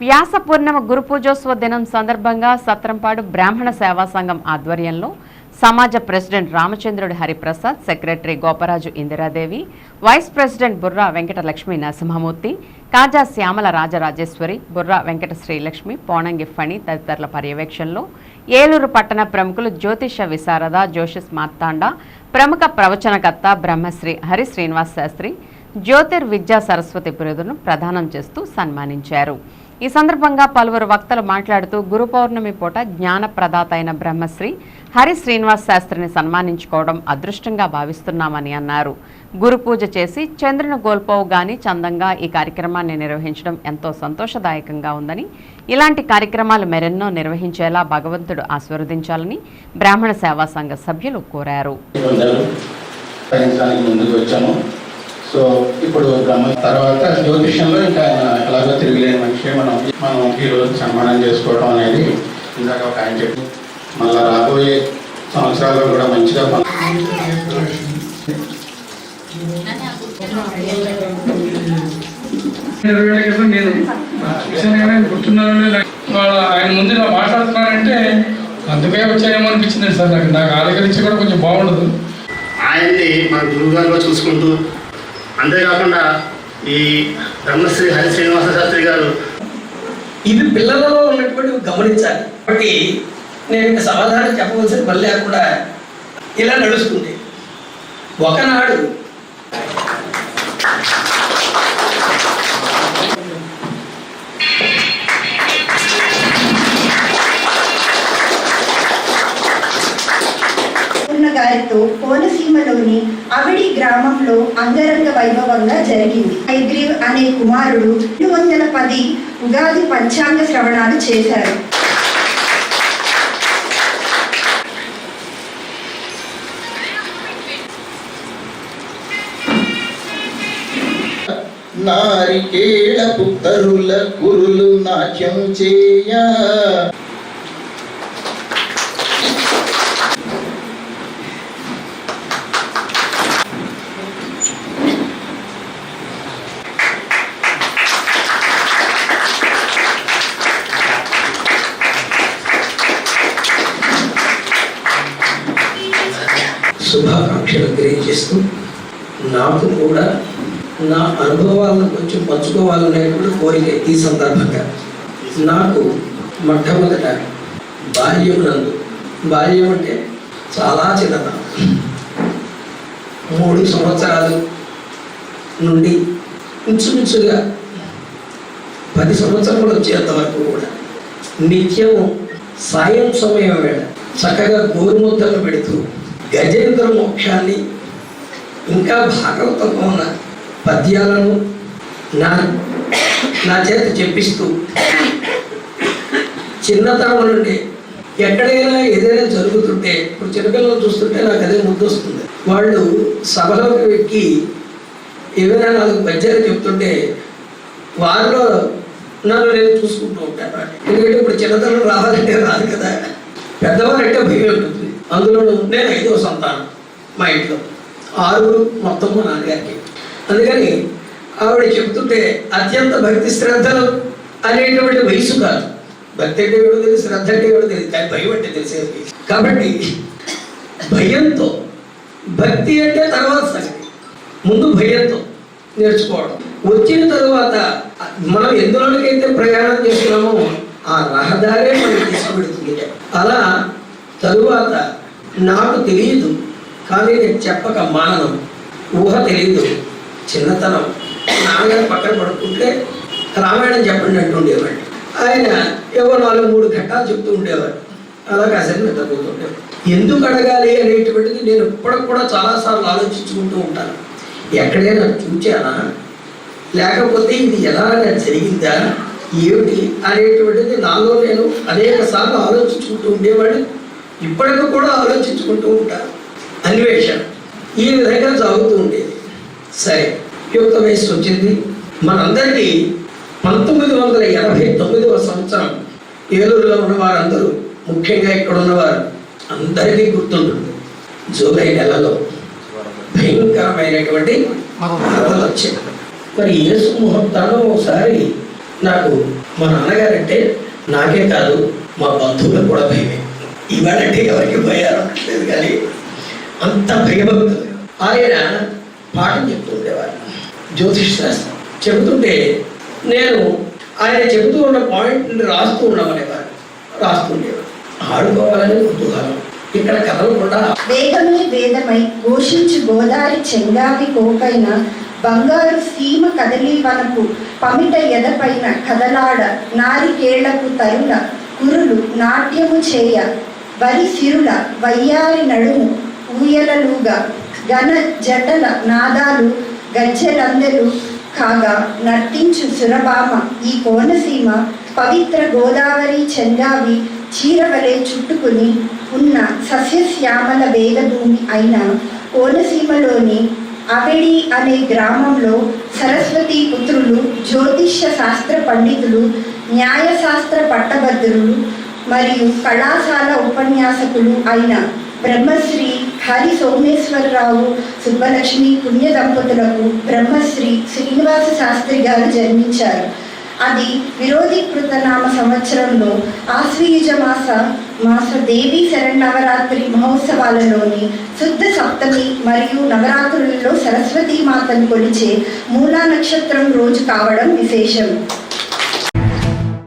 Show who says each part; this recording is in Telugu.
Speaker 1: వ్యాస పూర్ణిమ గురు పూజోత్సవ దినం సందర్భంగా సత్రంపాడు బ్రాహ్మణ సేవా సంఘం ఆధ్వర్యంలో సమాజ president రామచంద్రుడి Hariprasad secretary Goparaju Indiradevi vice president Burra Venkata Lakshmi Narasimhamurthy Kaja Shyamala Rajarajeshwari Burra Venkata Srilakshmi Ponangi Phani తదితరుల పర్యవేక్షణలో ఏలూరు పట్టణ ప్రముఖులు జ్యోతిష విశారద జోషిస్ మార్తాండ ప్రముఖ ప్రవచనకర్త బ్రహ్మశ్రీ హరి శ్రీనివాస్ శాస్త్రి జ్యోతిర్ విద్యా సరస్వతి బిరుదును ప్రదానం చేస్తూ సన్మానించారు. ఈ సందర్భంగా పలువురు వక్తలు మాట్లాడుతూ గురు పౌర్ణమి పూట జ్ఞాన ప్రదాత అయిన బ్రహ్మశ్రీ హరి శ్రీనివాస్ శాస్త్రిని సన్మానించుకోవడం అదృష్టంగా భావిస్తున్నామని అన్నారు. గురు పూజ చేసి చంద్రుని గోల్పోవు గాని చందంగా ఈ కార్యక్రమాన్ని నిర్వహించడం ఎంతో సంతోషదాయకంగా ఉందని ఇలాంటి కార్యక్రమాలు మరెన్నో నిర్వహించేలా భగవంతుడు ఆశీర్వదించాలని బ్రాహ్మణ సేవా సంఘ సభ్యులు కోరారు.
Speaker 2: సో ఇప్పుడు బ్రహ్మ తర్వాత జ్యోతిష్యంలో ఇంకా ఆయన ఎలాగో తిరిగిలేని మనిషి. మనం మనం ఈరోజు సన్మానం చేసుకోవడం అనేది ఇందాక ఒక ఆయన చెప్పి మళ్ళీ రాబోయే సంవత్సరాల్లో కూడా మంచిగా
Speaker 3: ఇరవై క్రితం నేను గుర్తున్నానో వాళ్ళ ఆయన ముందు ఇలా మాట్లాడుతున్నారంటే అందుకే వచ్చాయేమో అనిపించింది సార్ నాకు. నాకు ఆలోచించి కూడా కొంచెం బాగుండదు.
Speaker 4: ఆయన్ని మన గురువుగారుగా చూసుకుంటూ అంతేకాకుండా ఈ బ్రహ్మశ్రీ హరి శ్రీనివాస శాస్త్రి గారు
Speaker 5: ఇది పిల్లలలో ఉన్నటువంటి గమనించాలి. కాబట్టి నేను ఇంకా సమాధానం చెప్పవలసిన పని లేకుండా ఇలా నడుస్తుంది. ఒకనాడు
Speaker 6: ఉన్న గారితో కోనసీమలోని అవిడి గ్రామంలో అంగరంగ వైభవంగా జరిగింది. హైగ్రీవ్ అనే కుమారుడు రెండు వందల పది ఉగాది పంచాంగ శ్రవణాలు చేశారు.
Speaker 7: నారికేళ పుత్తరుల కురులు నాట్యం చేయ.
Speaker 5: శుభాకాంక్షలు తెలియజేస్తూ నాకు కూడా నా అనుభవాలను కొంచెం పంచుకోవాలనేటువంటి కోరిక ఈ సందర్భంగా. నాకు మొట్టమొదట బాల్యం నందు బాల్యం అంటే చాలా చిన్నతనం. మూడు సంవత్సరాలు నుండి ఇంచుమించుగా పది సంవత్సరాలు వచ్చేంత వరకు కూడా నిత్యం సాయం సమయం వేళ చక్కగా గోరుముద్దలు పెడుతూ గజేంద్ర మోక్షాన్ని ఇంకా భాగవతంలో ఉన్న పద్యాలను నా నా చేత చెప్పిస్తూ చిన్నతనం నుండి ఎక్కడైనా ఏదైనా జరుగుతుంటే ఇప్పుడు చిన్నపిల్లలు చూస్తుంటే నాకు అదే ముద్దొస్తుంది వాళ్ళు సభలోకి ఎక్కి ఏమైనా నాలుగు పద్యాలు చెప్తుంటే వారిలో నన్ను నేను చూసుకుంటూ ఉంటాను. ఎందుకంటే ఇప్పుడు చిన్నతనం రావాలంటే రాదు కదా. పెద్దవారంటే భయం ఉంటుంది. అందులోనూ నేను ఐదవ సంతానం మా ఇంట్లో. ఆరుగురు మొత్తము నాన్నగారికి. అందుకని ఆవిడ చెప్తుంటే అత్యంత భక్తి శ్రద్ధలు అనేటువంటి వయసు కాదు. భక్తి అంటే ఏమిటో తెలియదు శ్రద్ధ అంటే ఏమిటో తెలియదు కానీ భయం అంటే తెలిసేది. కాబట్టి భయంతో భక్తి అంటే తర్వాత సంగతి. ముందు భయంతో నేర్చుకోవడం. వచ్చిన తరువాత మనం ఎందులోనికైతే ప్రయాణం చేస్తున్నామో ఆ రహదారే మనకి తీసుకువెడుతుంది. అలా తరువాత నాకు తెలియదు కానీ నేను చెప్పక మానను. ఊహ తెలియదు చిన్నతనం. నాన్నగారు పక్కన పడుకుంటే రామాయణం చెప్పండి అంటుండేవాడిని ఆయన ఏవో నాలుగు మూడు ఘట్టాలు చెప్తూ ఉండేవాడు. అలా కాసేపు నిద్రపోతుండేవాడు ఎందుకు అడగాలి? అనేటువంటిది నేను ఇప్పటికి కూడా చాలాసార్లు ఆలోచించుకుంటూ ఉంటాను. ఎక్కడైనా చూచానా? లేకపోతే ఇది ఎలా జరిగిందా? ఏమిటి? అనేటువంటిది నాలో నేను అనేక సార్లు ఆలోచించుకుంటూ ఉండేవాడు ఇప్పటికీ కూడా ఆలోచించుకుంటూ ఉంటాను అన్వేషణ ఈ విధంగా సాగుతూ ఉండేది. సరే యుక్త వయసు వచ్చింది. మనందరికీ పంతొమ్మిది వందల ఎనభై తొమ్మిదవ సంవత్సరం ఏలూరులో ఉన్న వారందరూ ముఖ్యంగా ఇక్కడ ఉన్నవారు అందరికీ గుర్తుంటుంది. జూలై నెలలో భయంకరమైనటువంటి వరదలు వచ్చింది మరి యేసు ముహూర్తాలు ఒకసారి నాకు మా నాన్నగారంటే నాకే కాదు మా బంధువులకు కూడా భయమే. ఇవాళంటే ఎవరికి భయాలు ఉండట్లేదు కానీ అంత భయభక్తులు. ఆయన పాఠం చెప్తుండేవారు జ్యోతిష్ శాస్త్రం చెబుతుంటే నేను ఆయన చెబుతూ ఉన్న పాయింట్ని రాస్తూ ఉన్నామనేవారు. రాస్తుండేవారు ఆడుకోవాలని కుతూహలం ఇక్కడ కథలు కూడా
Speaker 6: వేదమే వేదమై ఘోషించి గోదారి చెంగారి కోకైన బంగారు సీమ కదలి వనకు పమిట ఎదపైన కదలాడ నారికేళ్ళకు తరుల కురులు నాట్యము చేయ వరి సిరుల వయ్యారి నడుము ఊయలలుగా ఘన జటల నాదాలు గజ్జెలందరూ కాగా నర్తించు సురభామ ఈ కోనసీమ పవిత్ర గోదావరి చందావి చీరవలే చుట్టుకుని ఉన్న సస్యశ్యామల వేదభూమి అయిన కోనసీమలోని అవిడి అనే గ్రామంలో సరస్వతి పుత్రులు జ్యోతిష్య శాస్త్ర పండితులు న్యాయశాస్త్ర పట్టభద్రులు మరియు కళాశాల ఉపన్యాసకులు అయిన బ్రహ్మశ్రీ హరి సోమేశ్వరరావు సుబ్బలక్ష్మి పుణ్య దంపతులకు బ్రహ్మశ్రీ శ్రీనివాస శాస్త్రి గారు జన్మించారు. అది విరోధీకృత నామ సంవత్సరంలో ఆశ్వీయుజ మాస మాస దేవి శరణవరాత్రి మహోత్సవాలలోని శుద్ధ సప్తమి మరియు నవరాత్రులలో సరస్వతీ మాతను కొలిచే మూలా నక్షత్రం రోజు కావడం విశేషం.